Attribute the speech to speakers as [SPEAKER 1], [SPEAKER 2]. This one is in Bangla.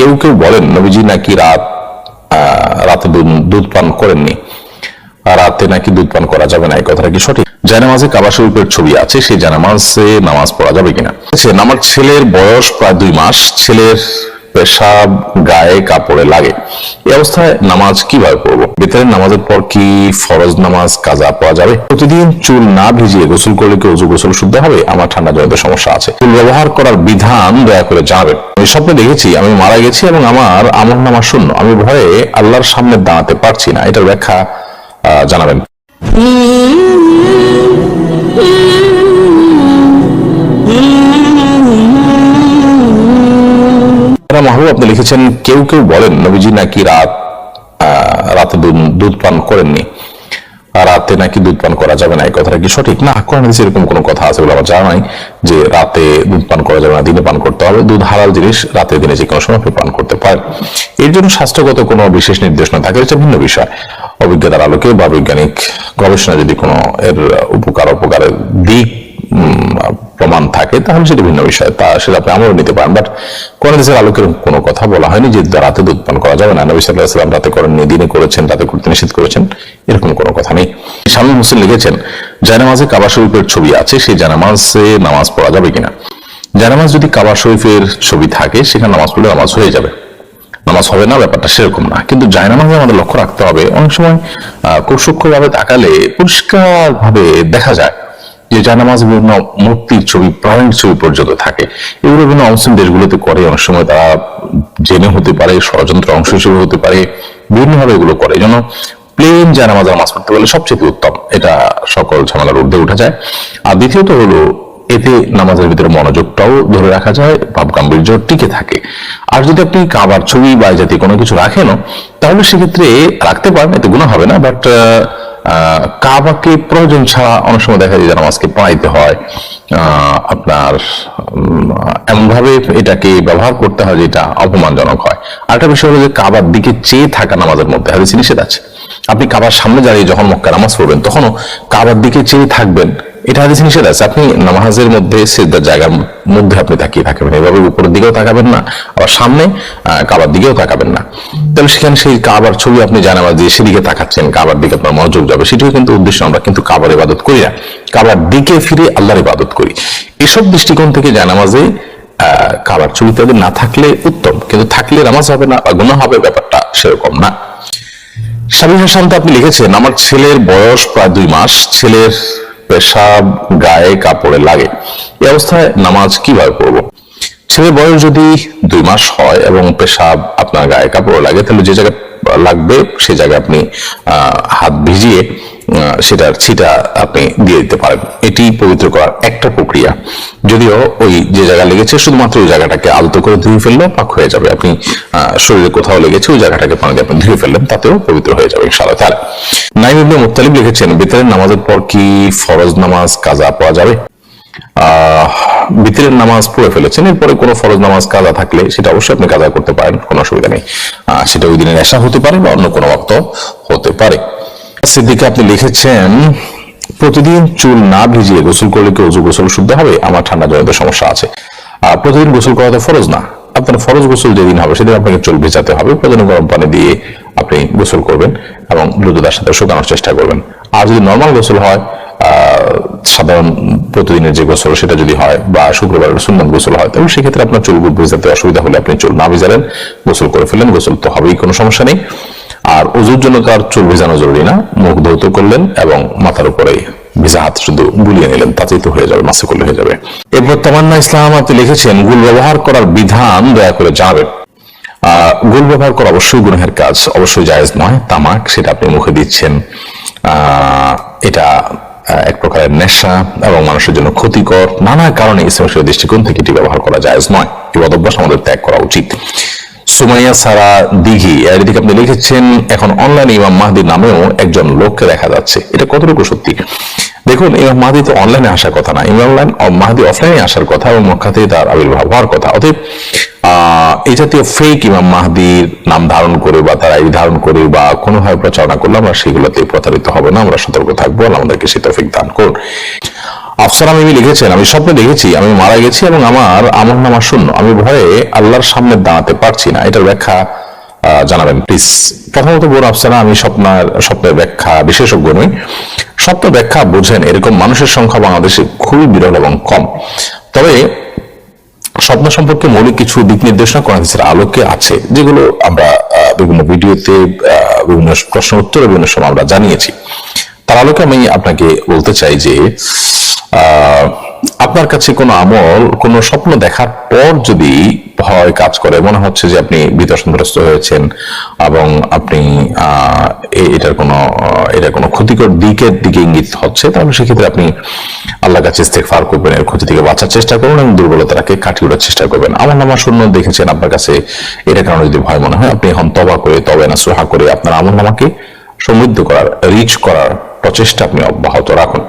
[SPEAKER 1] কেউ কেউ বলেন নবীজি নাকি রাত রাতে দুধ- পান করেননি। রাতে নাকি দুধ পান করা যাবে না এই কথাটা কি সঠিক? জায়নামাজে কাবা শরীফের ছবি আছে সেই জায়নামাজে নামাজ পড়া যাবে কিনা? আচ্ছা, আমার ছেলের বয়স প্রায় দুই মাস ছেলের পেশাব গায়ে কাপড়ে লাগে। এই অবস্থায় নামাজ কীভাবে পড়ব? বেতনের নামাজের পর কি ফরজ নামাজ কাজা পাওয়া যাবে? প্রতিদিন চুল না ভিজিয়ে গোসল করলে কি উজু গোসল শুদ্ধ হবে? আমার ঠান্ডা জনিত সমস্যা আছে। চুল ব্যবহার করার বিধান দয়া করে জানাবেন। আমি স্বপ্নে দেখেছি, আমি মারা গেছি এবং আমার আমল নামা শূন্য। আমি ভয়ে আল্লাহর সামনে দাঁড়াতে পারছি না। এটার ব্যাখ্যা জানাবেন। মাহবুব আপনি লিখেছেন, কেউ কেউ বলেন, নবীজি নাকি রাত রাতে দুধ- পান করেননি। রাতে নাকি দুধ পান করা যাবে না, এই কথাটা কি সঠিক? না, কোরআন হাদিসে এরকম কোনো কথা আছে বলে আমার জানা নাই যে রাতে দুধ পান করা যাবে না, দিনে পান করতে হবে। দুধ হালাল জিনিস, রাতে দিনে যে কোনো সময় পান করতে পারে এর জন্য স্বাস্থ্যগত কোনো বিশেষ নির্দেশনা থাকে, এটা ভিন্ন বিষয়। অভিজ্ঞতার আলোকে বা বৈজ্ঞানিক গবেষণা যদি কোনো এর উপকার অপকারের দিক প্রমাণ থাকে, তাহলে সেটা ভিন্ন বিষয়। তা সেটা আপনি আমলও নিতে পারেন বাট দেশের আলোকের কোনো কথা বলা হয়নি যে রাতে দুধ পান করা যাবে না। নবী সাল্লাহ সাল্লাম রাতে করেননি দিনে করেছেন, রাতে করতে নিষেধ করেছেন, এরকম কোনো কথা নেই। স্বামী মুসলিম লিখেছেন জায়নামাজে কাবা শরীফের ছবি আছে, সেই জায়নামাজে নামাজ পড়া যাবে কিনা? জায়নামাজ যদি কাবা শরীফের ছবি থাকে, সেখানে নামাজ পড়লে নামাজ হয়ে যাবে। নামাজ হবে না, ব্যাপারটা সেরকম না। কিন্তু জায়নামাজে আমাদের লক্ষ্য রাখতে হবে, অনেক সময় খুব সূক্ষ্মভাবে তাকালে পরিষ্কার ভাবে দেখা যায়। যে জায়নামাজ বিভিন্ন মূর্তির ছবি, প্রাণীর ছবি পর্যন্ত থাকে। এগুলো বিভিন্ন অমুসলিম দেশগুলোতে করে, অনেক সময় তারা জেনে হতে পারে, ষড়যন্ত্র অংশ হিসেবে হতে পারে, বিভিন্নভাবে এগুলো করে। যেন প্লেন জায়নামাজ নামাজ পড়তে পারলে সবচেয়ে উত্তম। এটা সকল ঝামেলার ঊর্ধ্বে উঠা যায়। আর দ্বিতীয়ত হলো, এতে নামাজের ভিতরে মনোযোগটাও ধরে রাখা যায় ভাব গাম্ভীর্য টিকে থাকে। আর যদি আপনি কাবার ছবি বা জাতীয় কোনো কিছু রাখেনও, তাহলে সেক্ষেত্রে রাখতে পারেন, এতে গুণা হবে না। বাট কাবাকে প্রয়োজন ছাড়া অনেক সময় দেখা যায় যে নামাজকে পড়াইতে হয়। আপনার এমনভাবে এটাকে ব্যবহার করতে হয় যেটা অপমানজনক হয়। আরেকটা বিষয় হলো যে কাবার দিকে চেয়ে থাকা নামাজের মধ্যে হাদিসে নিষেধ আছে। আপনি কাবার সামনে দাঁড়িয়ে যখন মক্কা নামাজ পড়বেন, তখনও কাবার দিকে চেয়ে থাকবেন। এটা হাদিসে নিষেধ আছে। আপনি নামাজের মধ্যে সেজদার জায়গার মধ্যে আপনি তাকিয়ে থাকবেন এভাবে উপরের দিকেও তাকাবেন না, আবার সামনে কাবার দিকেও তাকাবেন না। তাহলে সেখানে সেই কাবার ছবি আপনি জানাবার দিয়ে সেদিকে তাকাচ্ছেন, কাবার দিকে আপনার মনোযোগ যাবে, সেটিও কিন্তু উদ্দেশ্য, আমরা কিন্তু কাবার ইবাদত করি না। কাবার দিকে ফিরে আল্লাহর ইবাদত করি। এসব দৃষ্টিকোণ থেকে জানামাজে কাবার ছবি তাদের না থাকলে উত্তম, কিন্তু থাকলে নামাজ হবে না বা গুণা হবে, ব্যাপারটা সেরকম না। স্বামী হাসান তো আপনি লিখেছেন, আমার ছেলের বয়স প্রায় দুই মাস, ছেলের পেশাব, গায়ে কাপড়ে লাগে। এই অবস্থায় নামাজ কীভাবে পড়ব? ছেলের বয়স যদি দুই মাস হয় এবং পেশাব আপনার গায়ে কাপড়ে লাগে, তাহলে যে জায়গায় লাগবে, সে জায়গায় আপনি হাত ভিজিয়ে সেটার ছিটা আপনি দিয়ে দিতে পারেন। এটি পবিত্র করার একটা প্রক্রিয়া। যদিও ওই যে জায়গা লেগেছে, শুধুমাত্র ওই জায়গাটাকে আলতো করে ধুয়ে ফেললেও পাক হয়ে যাবে। আপনি শরীরে কোথাও লেগেছে, ওই জায়গাটাকে পানি দিয়ে আপনি ধুয়ে ফেললেন, তাতেও পবিত্র হয়ে যাবে ইনশাআল্লাহ তাহলে নাইম ইবনে লিখেছেন বেতনের নামাজের পর কি ফরজ নামাজ কাজা পাওয়া যাবে? আহ বিতিরের নামাজ পড়ে ফেলেছেন, এরপরে কোনো ফরজ নামাজ কাজা থাকলে সেটা অবশ্যই আপনি কাজা করতে পারেন, কোনো অসুবিধা নেই। সেটা ওই দিনের নেশা হতে পারে বা অন্য কোনো অক্ত হতে পারে। সিদ্দিকে আপনি লিখেছেন, প্রতিদিন চুল না ভিজিয়ে গোসল করলে কি অজু গোসল শুদ্ধ হবে? আমার ঠান্ডা জনিত সমস্যা আছে। আর প্রতিদিন গোসল করা তো ফরজ না। আপনার ফরজ গোসল যেদিন হবে সেদিন আপনাকে চুল ভেজাতে হবে। প্রতিদিন গরম পানি দিয়ে আপনি গোসল করবেন এবং দ্রুততার সাথে শুকানোর চেষ্টা করবেন। আর যদি নর্মাল গোসল হয় সাধারণ প্রতিদিনের যে গোসল সেটা যদি হয় বা শুক্রবার সুন্দর গোসল হয়, তাহলে সেক্ষেত্রে আপনার চুল ভেজাতে অসুবিধা হলে আপনি চুল না ভেজালেন, গোসল করে ফেললেন, গোসল তো হবেই, কোনো সমস্যা নেই। আর ওজুর জন্য তার চুল ভেজানো জরুরি না, মুখ ধৌত করলেন এবং মাথার উপরে ভিজা হাত শুধু বুলিয়ে নিলেন, তাতেই তো হয়ে যাবে মাসে করলে হয়ে যাবে। এরপর তামান্না ইসলাম আপনি লিখেছেন, গুল ব্যবহার করার বিধান দয়া করে জানাবেন। গুল ব্যবহার করা অবশ্যই গুনাহের কাজ, অবশ্যই জায়েজ নয়, তামাক সেটা আপনি মুখে দিচ্ছেন। এটা এক প্রকারের নেশা এবং মানুষের জন্য ক্ষতিকর। নানা কারণে ইসলামের দৃষ্টিকোণ থেকে এটি ব্যবহার করা যায় নয়। এই অভ্যাস আমাদের ত্যাগ করা উচিত। সুমাইয়া সারা দিঘি, এর দিকে আপনি লিখেছেন, এখন অনলাইনে ইমাম মাহদি নামেও একজন লোককে দেখা যাচ্ছে। এটা কতটুকু সত্যি? দেখুন, ইমাম মাহদি তো অনলাইনে আসার কথা না। ইমাম মাহদি অফলাইনে আসার কথা এবং মক্কাতেই তার আবির্ভাব হওয়ার কথা। অতএব এই জাতীয় ফেক ইমাম মাহদির নাম ধারণ করে বা তারা এই ধারণ করে বা কোনোভাবে প্রচারণা করলে আমরা সেগুলোতে প্রতারিত হব না। আমরা সতর্ক থাকব আমাদেরকে সে তৌফিক দান করুন। আফসারা মিমি লিখেছেন, আমি স্বপ্নে দেখেছি, আমি মারা গেছি এবং আমার আমল নামা শূন্য। আমি ভয়ে আল্লাহর সামনে দাঁড়াতে পারছি না। এটার ব্যাখ্যা জানাবেন প্লিজ প্রথমত বোন আফসারা আমি স্বপ্নার স্বপ্নের ব্যাখ্যা বিশেষজ্ঞ নই। স্বপ্ন ব্যাখ্যা বোঝেন এরকম মানুষের সংখ্যা বাংলাদেশে খুবই বিরল এবং কম। তবে স্বপ্ন সম্পর্কে মৌলিক কিছু দিক নির্দেশনা কোরআন হাদিসের আলোকে আছে যেগুলো আমরা বিভিন্ন ভিডিওতে বিভিন্ন প্রশ্ন উত্তর বিভিন্ন সময় আমরা জানিয়েছি। তার আলোকে আমি আপনাকে বলতে চাই যে আহ, আপনার কাছে কোনো আমল, কোনো স্বপ্ন দেখার পর যদি ভয় কাজ করে, মনে হচ্ছে যে আপনি ভীত সন্ত্রস্ত হয়েছেন এবং আপনি এটার কোনো এটার কোনো ক্ষতিকর দিকের দিকে ইঙ্গিত হচ্ছে, তাহলে সেক্ষেত্রে আপনি আল্লাহ কাছে ইস্তেগফার করবেন, এর ক্ষতি থেকে বাঁচার চেষ্টা করুন এবং দুর্বলতাকে কাটিয়ে ওঠার চেষ্টা করবেন। আমার নামা শূন্য দেখেছেন আপনার কাছে এটা কারণে যদি ভয় মনে হয়, আপনি এখন তবা করে তবে না, সোহা করে আপনার আমল নামাকে সমৃদ্ধ করার রিচ করার প্রচেষ্টা আপনি অব্যাহত রাখুন।